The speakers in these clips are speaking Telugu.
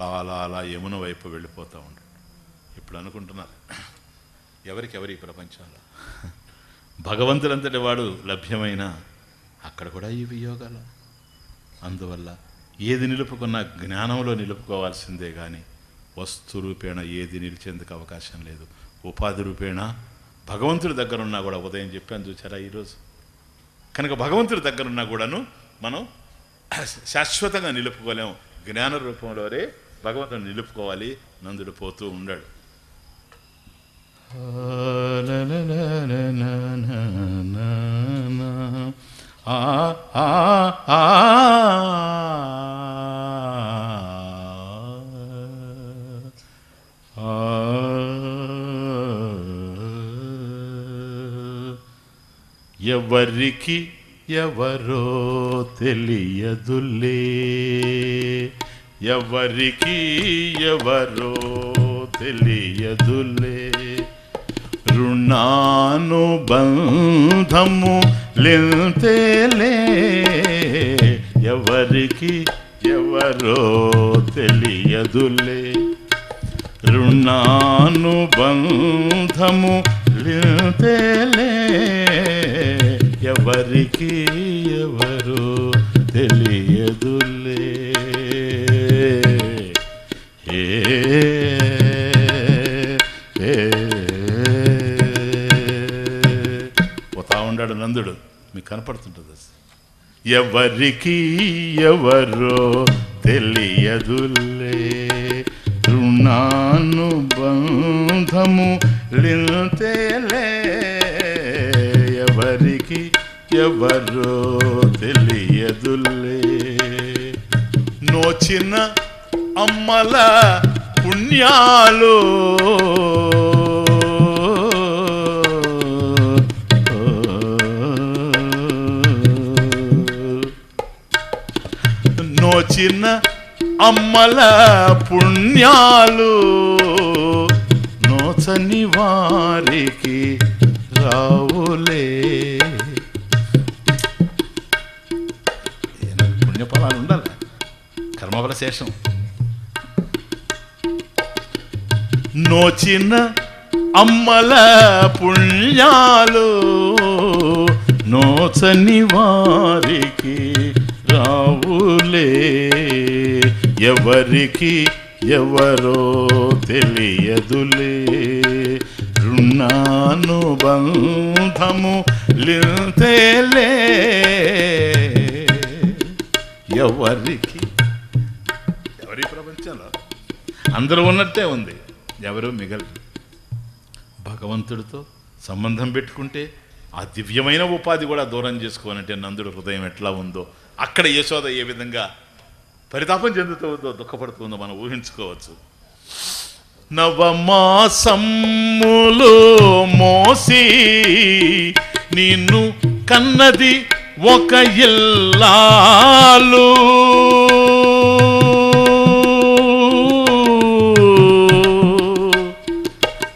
అలా అలా యమున వైపు వెళ్ళిపోతూ ఉంటాడు ఇప్పుడు అనుకుంటున్నారు ఎవరికెవరి ప్రపంచంలో? భగవంతుడంతటి వాడు లభ్యమైన అక్కడ కూడా ఈ వియోగాల. అందువల్ల ఏది నిలుపుకున్నా జ్ఞానంలో నిలుపుకోవాల్సిందే కానీ వస్తు రూపేణ ఏది నిలిచేందుకు అవకాశం లేదు. ఉపాధి రూపేణ భగవంతుడి దగ్గరున్నా కూడా ఉదయం చెప్పాను చూసారా ఈరోజు? కనుక భగవంతుడి దగ్గరున్నా కూడాను మనం శాశ్వతంగా నిలుపుకోలేము జ్ఞాన రూపంలోనే భగవంతుని నిలుపుకోవాలి నందుడు పోతూ ఉండాడు. ఆ ఆ ఎవరికి ఎవరో తెలియదులే. ఎవరికి ఎవరో తెలియదులే. రుణానుబంధము లెంతేలే. ఎవరికి ఎవరో తెలియదులే. రుణానుబంధము లెంతేలే. ఎవరికి ఎవరో తెలియదులే. పోతా ఉన్నాడు నందుడు. మీకు కనపడుతుంటుంది ఎవరికి ఎవరో తెలియదులే. రుణానుబంధము లింతేలే. ఎవరికి ఎవరో తెలియదులే. నోచిన అమ్మల పుణ్యాలు నోచిన అమ్మల పుణ్యాలు నోచని వారికి రావులే. పుణ్యఫలాలు ఉండాలి. కర్మఫల శేషం. నోచిన అమ్మల పుణ్యాలు నోచని వారికి రావులే. ఎవరికి ఎవరో తెలియదులే. రుణానుబంధము లింతేలే. ఎవరికి? ఎవరి ప్రపంచంలో? అందరూ ఉన్నట్టే ఉంది. ఎవరూ మిగలరు భగవంతుడితో సంబంధం పెట్టుకుంటే ఆ దివ్యమైన ఉపాధి కూడా దూరం చేసుకోనంటే నందుడు హృదయం ఎట్లా ఉందో అక్కడ యశోద ఏ విధంగా పరితాపం చెందుతూ ఉందో దుఃఖపడుతుందో మనం ఊహించుకోవచ్చు. నవమాసమ్ములు మోసి నిన్ను కన్నది ఒక ఇల్లాలు.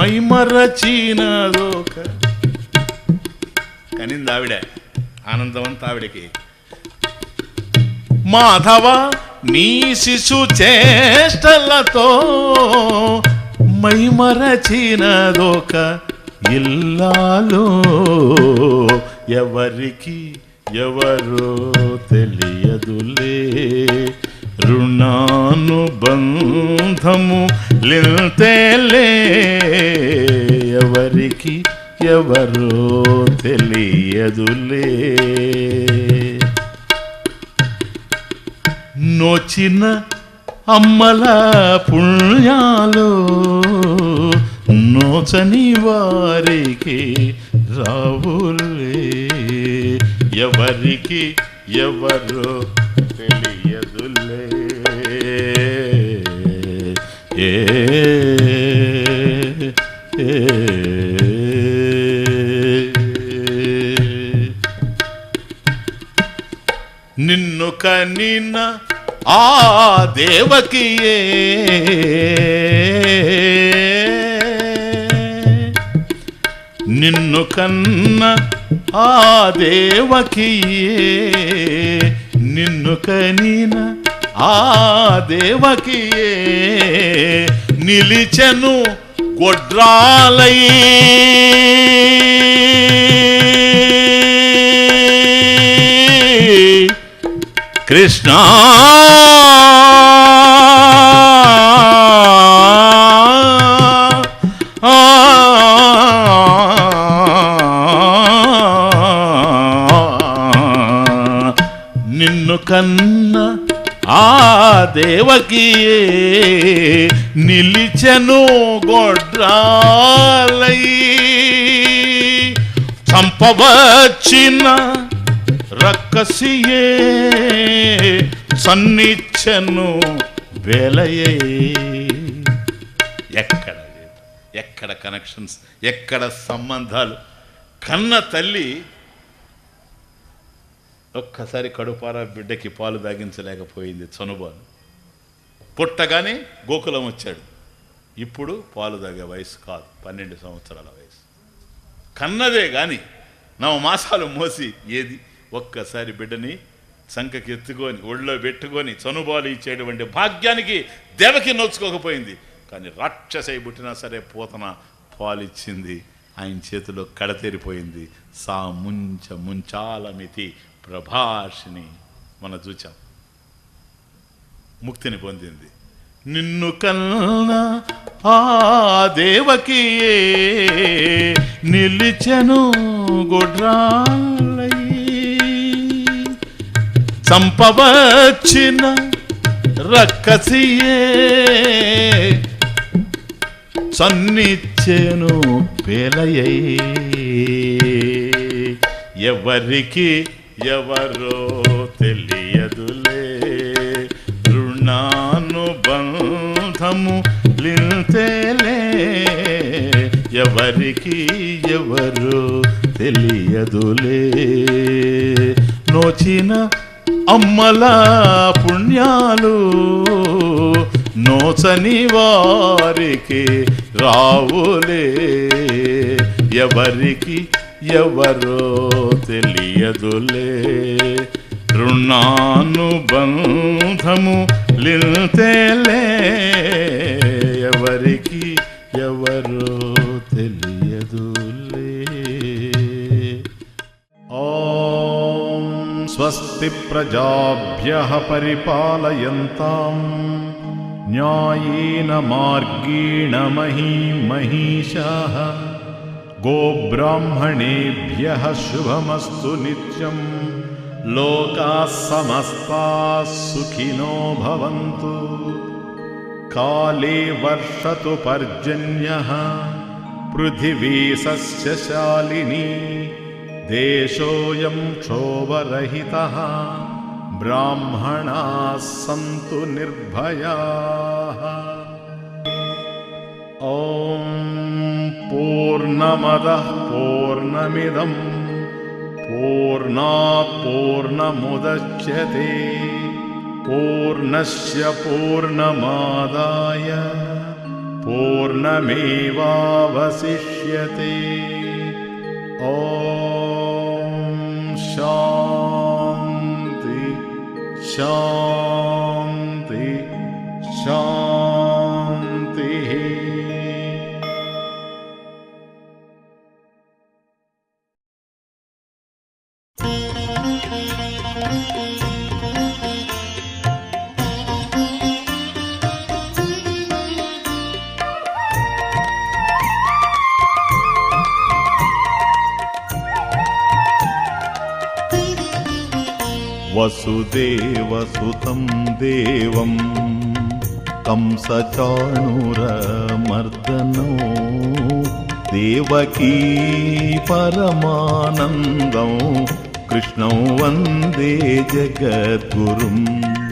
మైమరచినదోక కనింది ఆవిడ ఆనందవంత ఆవిడకి. మాధవ నీ శిశు చేష్టలతో మైమరచినదోక ఇల్లాలో ఎవరికి ఎవరో తెలియదులే. రుణా అనుబంధము లింతేలే. ఎవరికి ఎవరో తెలియదులే నోచిన అమ్మల పుణ్యాలు నోచని వారికి రావులే. ఎవరికి ఎవరో నిన్ను కనిన ఆ దేవకియే. నిన్ను కన్న ఆ దేవకియే. నిన్ను కనిన ఆ దేవకియే. నిలిచెను గొడ్రాలై కృష్ణ. నిన్ను కన్న ఆ దేవకి నిలిచెను గొడ్రాలై. చంపవచ్చిన రక్కసియే సన్నిచ్చను వేలయే. ఎక్కడ ఎక్కడ కనెక్షన్స్ ఎక్కడ సంబంధాలు. కన్న తల్లి ఒక్కసారి కడుపారా బిడ్డకి పాలు దాగించలేకపోయింది చనుబాలు. పుట్టగానే గోకులం వచ్చాడు. ఇప్పుడు పాలు తాగే వయసు కాదు పన్నెండు సంవత్సరాల వయసు. కన్నదే కానీ నవ మాసాలు మోసి ఏది? ఒక్కసారి బిడ్డని సంఖకి ఎత్తుకొని ఒళ్ళో పెట్టుకొని చనుబాలు ఇచ్చేటువంటి భాగ్యానికి దేవకి నోచుకోకపోయింది. కానీ రాక్షసై పుట్టినా సరే పోతన పాలిచ్చింది. ఆయన చేతిలో కడతేరిపోయింది. సా ముంచ ముంచాలమితి ప్రభాషిని మన చూచాం. ముక్తిని పొందింది. నిన్ను కన్నా ఆ దేవకి నిలిచెను గుడ్రా చంపవచ్చిన రక్కసియే. సన్నిచ్చేను పేలయ్యై ఎవరికి ఎవరో తెలియదులే. రుణానుబంధము లింతేలే. ఎవరికి ఎవరు తెలియదులే. నోచిన అమ్మల పుణ్యాలు నోచని వారికి రావులే. ఎవరికి ఎవరో తెలియదులే. రుణానుబంధము లింతేలే ఎవరికి ఎవరో स्वस्ति प्रजाभ्यः परिपालयन्तां। न्यायेन मार्गेण महीं महिषाः गोब्राह्मणेभ्यः शुभमस्तु नित्यं। लोकाः समस्ताः सुखिनो भवन्तु। काले वर्षतु पर्जन्यः। पृथिवी सस्यशालिनी देशोऽयं क्षोभरहितः ब्राह्मणाः सन्तु निर्भयाः। ॐ पूर्णमदः पूर्णमिदं पूर्णात् पूर्णमुदच्यते पूर्णस्य पूर्णमादाय पूर्णमेवावशिष्यते। ॐ शान्ति शान्तिः वसुदेवसुतं देवं तं देवकी परमानन्दौ कृष्णौ वन्दे जगद्गुरुम्।